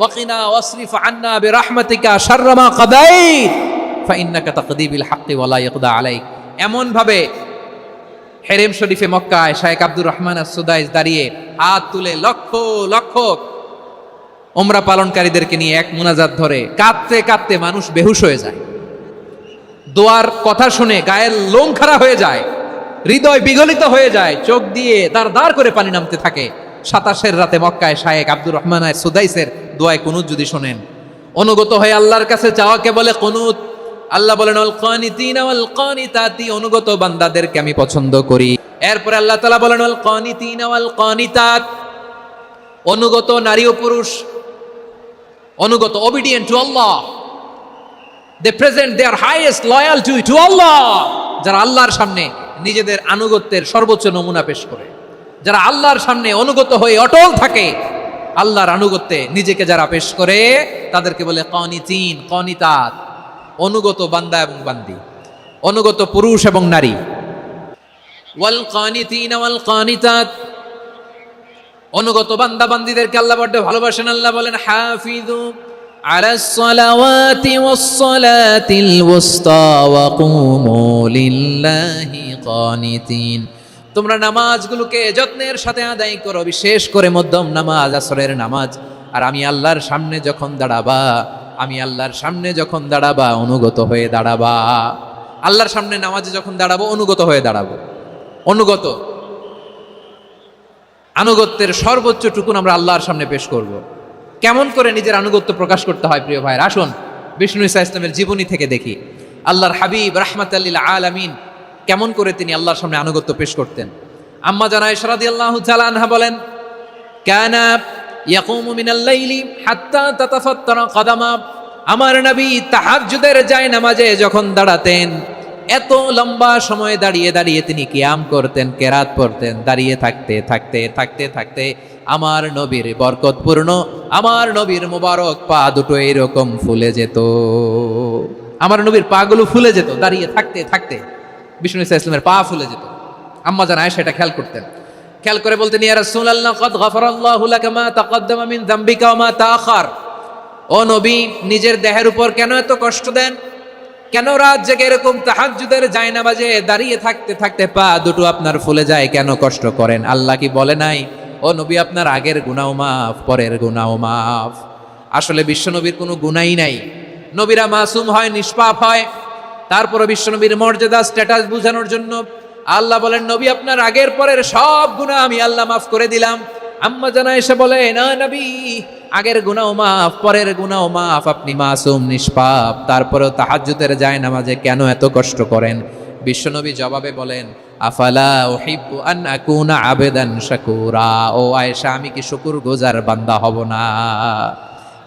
ওয়াকিনা ওয়াসরিফ আন্না বে রাহমাতিকা সাররামা কাদাই ফাইন্নাকা তাকদিবিল হাক্কি ওয়ালা ইয়াকদা আলাইক। এমনভাবে হেরেম শরীফে মক্কায় শায়েক আব্দুর রহমান সুদাইস দাঁড়িয়ে হাত তুলে লক্ষ লক্ষ ওমরা পালনকারীদেরকে নিয়ে এক মোনাজাত ধরে কাঁদতে কাঁদতে মানুষ বেহুশ হয়ে যায়। দোয়ার কথা শুনে গায়ের লোম খাড়া হয়ে যায়, হৃদয় বিগলিত হয়ে যায়, চোখ দিয়ে তার দাঁড় করে পানি নামতে থাকে। সাতাশের রাতে মক্কায় শায়েখ আব্দুর রহমান সুদাইসের দোয়ায় কুনুত যদি শোনেন। অনুগত হয়ে আল্লাহর কাছে চাওয়াকে বলে কুনুত। আল্লাহ বলেন কানিতাতি অনুগত বান্দাদেরকে আমি পছন্দ করি। এরপরে আল্লাহ তালা বলেন কানিতাত অনুগত নারী ও পুরুষ। অনুগত obedient to Allah they present their highest loyalty to Allah যারা আল্লাহর সামনে নিজেদের আনুগত্যের সর্বোচ্চ নমুনা পেশ করে। যারা আল্লাহর সামনে অনুগত হয়ে অটল থাকে আল্লাহর আনুগত্যে নিজেকে যারা পেশ করে তাদেরকে বলে কনিতিন কনিতাত অনুগত বান্দা এবং বান্দি অনুগত পুরুষ এবং নারী ওয়াল কানিতিন ওয়াল কানিতাত অনুগত বান্দা বান্দিদেরকে আল্লাহ বড্ড ভালোবাসেন আল্লাহ বলেন হাফিজু على الصلوات والصلاة الوسطى وقوموا لله قانتين তোমরা নামাজগুলোকে যত্নের সাথে আদায় করো, বিশেষ করে মধ্যম নামাজ, আসরের নামাজ। আর আমি আল্লাহর সামনে যখন দাঁড়াবা, আমি আল্লাহর সামনে যখন দাঁড়াবা, অনুগত হয়ে দাঁড়াবা। আল্লাহর সামনে নামাজে যখন দাঁড়াবো, অনুগত হয়ে দাঁড়াবো। অনুগত। আনুগত্যের সর্বোচ্চ টুকুন আমরা আল্লাহর সামনে পেশ করব। কেমন করে নিজের আনুগত্য প্রকাশ করতে হয়, প্রিয় ভাইয়ের? আসুন, বিষ্ণু ইসা ইসলামের জীবনী থেকে দেখি। আল্লাহর হাবিব রাহমাত আল্লিল আলামিন কেমন করে তিনি আল্লাহর সামনে আনুগত্য পেশ করতেন। আম্মা জানা ইশরাদি আল্লাহ আনহা বলেন, কানা ইয়াকুমু মিনাল লাইলি হাত্তা তাতাফাত্তারা কদামা। আমার নবী তাহাজ্জুদের যায় নামাজে যখন দাঁড়াতেন, এত লম্বা সময় দাঁড়িয়ে দাঁড়িয়ে তিনি কিয়াম করতেন, কেরাত পড়তেন, দাঁড়িয়ে থাকতে থাকতে থাকতে থাকতে আমার নবীর বরকতপূর্ণ আমার নবীর মুবারক পা দুটো এরকম ফুলে যেত। আমার নবীর পাগুলো ফুলে যেত, দাঁড়িয়ে থাকতে থাকতে। বিষ্ণু ইসা ইসলামের পা ফুলে যেত। আম্মা জান আয়েশা এটা খেয়াল করতেন। খেয়াল করে বলতেন, ইয়া রাসূলুল্লাহ, কদ গফারাল্লাহু লাকা মা তাকদ্দামা মিন যামবিকা ওয়া মা তাআখার। ও নবী, নিজের দেহের উপর কেন এত কষ্ট দেন? কেন রাত জেগে এরকম তাহাজ্জুদের যায় না বাজে দাঁড়িয়ে থাকতে থাকতে পা দুটো আপনার ফুলে যায়? কেন কষ্ট করেন? আল্লাহ কি বলে নাই? ও নবী, আপনার আগের গুনাও মাফ, পরের গুনাও মাফ। আসলে বিশ্বনবীর কোনো গুনাই নাই। নবীরা মাসুম হয়, নিষ্পাপ হয়। তারপরে বিশ্বনবীর মর্যাদা স্ট্যাটাস বোঝানোর জন্য আল্লাহ বলেন, নবী, আপনার আগের পরের সব গুণা আমি আল্লাহ মাফ করে দিলাম। আম্মা জানা এসে বলে, না নবী, আগের গুনাও মাফ, পরের গুনাও মাফ, আপনি মাসুম, নিষ্পাপ, তারপরেও তাহাজ্জুদের যায় নামাজে কেন এত কষ্ট করেন? বিশ্বনবী জবাবে বলেন, আফালা ওহিব্বু আন আকুনা আবেদান শাকুরা। ও আয়েশা, আমি কি শুকুর গোজার বান্দা হব না?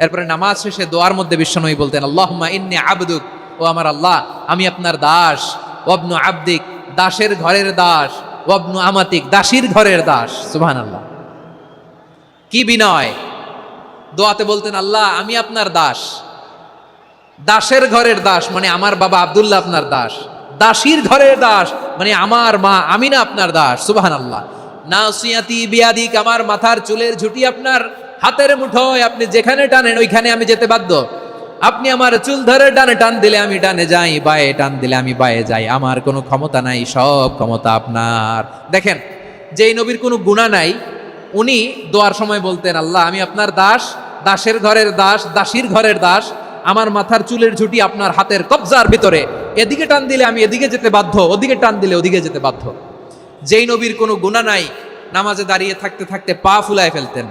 এরপরে নামাজ শেষে দোয়ার মধ্যে বিশ্বনবী বলতেন আল্লাহমা ইন্নি আবদুক, ও আমার আল্লাহ, আমি আপনার দাস। ওয়াবনু আবদিক, দাসের ঘরের দাস। ওয়াবনু আমাতিক, দাসীর ঘরের দাস। সুবহান আল্লাহ কি বিনয়। দোয়াতে বলতেন, আল্লাহ, আমি আপনার দাস। দাসের ঘরের দাস মানে আমার বাবা আবদুল্লাহ আপনার দাস। দাসীর ঘরের দাস মানে আমার মা আমি না আপনার দাস। সুবাহান আল্লাহ নাসিয়াতি বিয়াদিক, আমার মাথার চুলের ঝুটি আপনার। হাতের মুঠোয় আপনি যেখানে টানেন, ওইখানে আমি যেতে বাধ্য। আপনি আমার চুল ধরে ডানে টান দিলে আমি ডানে যাই, বায়ে টান দিলে আমি বায়ে যাই। আমার কোনো ক্ষমতা নাই, সব ক্ষমতা আপনার। দেখেন, যেই নবীর কোনো গুণা নাই, উনি দোয়ার সময় বলতেন, আল্লাহ, আমি আপনার দাস, দাসের ঘরের দাস, দাসীর ঘরের দাস। আমার মাথার চুলের ঝুটি আপনার হাতের কবজার ভিতরে। এদিকে টান দিলে আমি এদিকে যেতে বাধ্য, ওদিকে টান দিলে ওদিকে যেতে বাধ্য। যেই নবীর কোনো গুণা নাই, নামাজে দাঁড়িয়ে থাকতে থাকতে পা ফুলায় ফেলতেন।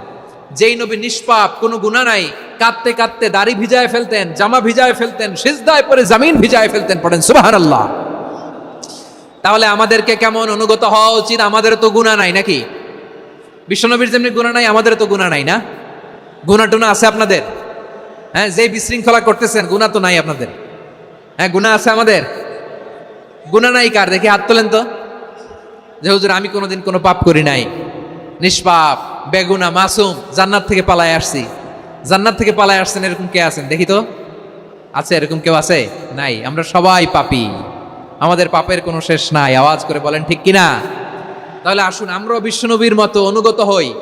যেই নবী নিষ্পাপ, কোনো গুণা নাই। কাঁদতে কাঁদতে দাড়ি ভিজায় ফেলতেন, জামা ভিজায় ফেলতেন, সিজদায় পরে জামিন ভিজায় ফেলতেন, পড়েন সুবাহান আল্লাহ তাহলে আমাদেরকে কেমন অনুগত হওয়া উচিত? আমাদের তো গুণা নাই নাকি? বিশ্বনবীর যেমনি গুণা নাই, আমাদের তো গুণা নাই না? গুণা টুনা আছে আপনাদের? হ্যাঁ যে বিশৃঙ্খলা করতেছেন গুণা তো নাই আপনাদের। হ্যাঁ গুণা আছে আমাদের? গুণা নাই কার? দেখি হাত তোলেন তো। যে হুজুর, আমি কোনোদিন কোনো পাপ করি নাই। নিষ্পাপ। বেগুনা মাসুম জান্নাত থেকে পালায় আসছি। জান্নাত থেকে পালায় আসছেন এরকম কে আছেন? দেখি তো। আছে, এরকম কেউ আছে? নাই, আমরা সবাই পাপি। আমাদের পাপের কোনো শেষ নাই। আওয়াজ করে বলেন, ঠিক কিনা? তাহলে আসুন, আমরাও বিশ্বনবীর মতো অনুগত হই।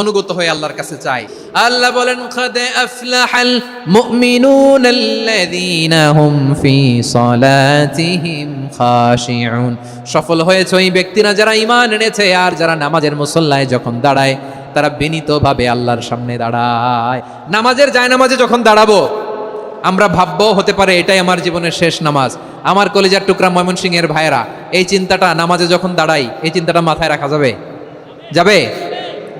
অনুগত হয়ে আল্লাহর কাছে চাই আল্লাহ বলেন খাদে আফলাহাল মুমিনুন আল্লাযীনা হুম ফি সালাতিহিম খাশিউন। সফল হয়েছে ওই ব্যক্তিরা যারা ঈমান এনেছে, আর যারা নামাজের মুসল্লায় যখন দাঁড়ায়, তারা বিনীতভাবে আল্লাহর সামনে দাঁড়ায়। নামাজের যায় নামাজে যখন দাঁড়াবো, আমরা ভাববো হতে পারে এটাই আমার জীবনের শেষ নামাজ। আমার কলেজার টুকরা ময়মনসিং এর ভাইয়েরা, এই চিন্তাটা নামাজে যখন দাঁড়াই, এই চিন্তাটা মাথায় রাখা যাবে? যাবে?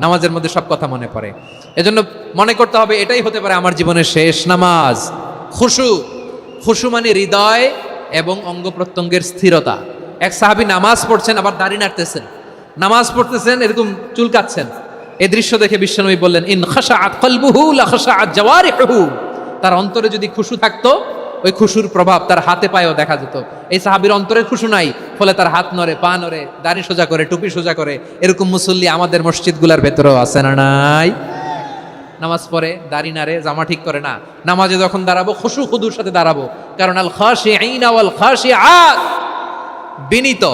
নামাজের মধ্যে সব কথা মনে পড়ে। এজন্য মনে করতে হবে, এটাই হতে পারে আমার জীবনের শেষ নামাজ। খুশু। খুশু মানে হৃদয় এবং অঙ্গ প্রত্যঙ্গের স্থিরতা। এক সাহাবি নামাজ পড়ছেন, আবার দাড়ি নাড়তেছেন। নামাজ পড়তেছেন, এরকম চুলকাচ্ছেন এ দৃশ্য দেখে বিশ্বনবী বললেন, ইন খাসা আত কলবুহু লা খাসা আত জাওয়ারিহু তার অন্তরে যদি খুশু থাকতো ওই খুশুর প্রভাব তার হাতে পায়েও দেখা যেত। এই সাহাবির অন্তরে খুশু নাই, ফলে তার হাত নড়ে, পা নড়ে, দাড়ি সোজা করে, টুপি সোজা করে, এরকম মুসল্লি আমাদের মসজিদগুলার ভেতরেও আছে না নাই? নামাজ পড়ে, দাড়ি নাড়ে, জামা ঠিক করে না। নামাজে যখন দাঁড়াবো, খুশু খুদুর সাথে দাঁড়াবো। কারণ আল খাসি আইনা ওয়াল খাসি আত বিনীত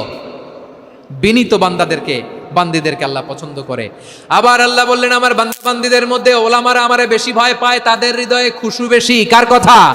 বিনীত বান্দাদেরকে, বান্দিদেরকে আল্লাহ পছন্দ করে। আবার আল্লাহ বললেন, আমার বান্দা বান্দিদের মধ্যে ওলামারা আমারে বেশি ভয় পায়, তাদের হৃদয়ে খুশু বেশি। কার কথা?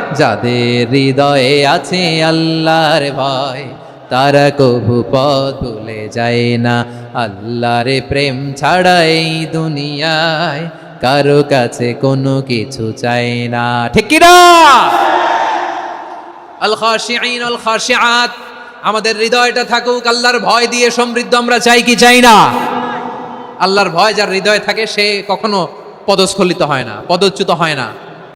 যাদের হৃদয়ে আছে আল্লাহর ভয়, তারা কবু পথ ভুলে যায় না। আল্লাহর প্রেম ছাড়া এই দুনিয়ায় কারও কাছে কোনো কিছু চায় না। ঠিক আল আমাদের হৃদয়টা থাকুক, আল্লাহর ভয় দিয়ে সমৃদ্ধ আমরা চাই কি চাই না? আল্লাহর ভয় যার হৃদয়ে থাকে, সে কখনো পদস্খলিত হয় না, পদচ্যুত হয় না।